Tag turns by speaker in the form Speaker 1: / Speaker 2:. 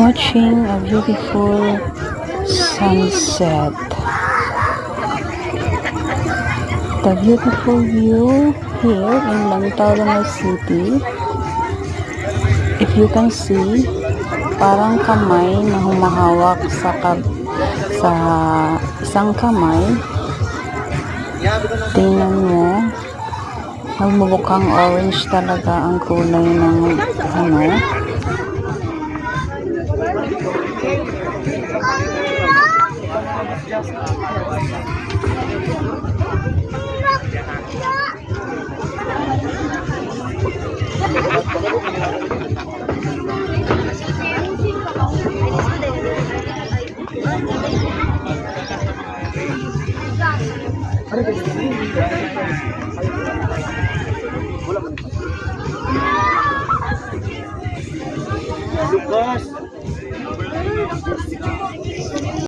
Speaker 1: watching a beautiful sunset. The beautiful view here in Lantarono City. If you can see, parang kamay na humahawak sa kab sa isang kamay. Tingnan mo, magmubukhang orange talaga ang kulay ng ano,
Speaker 2: Lucas.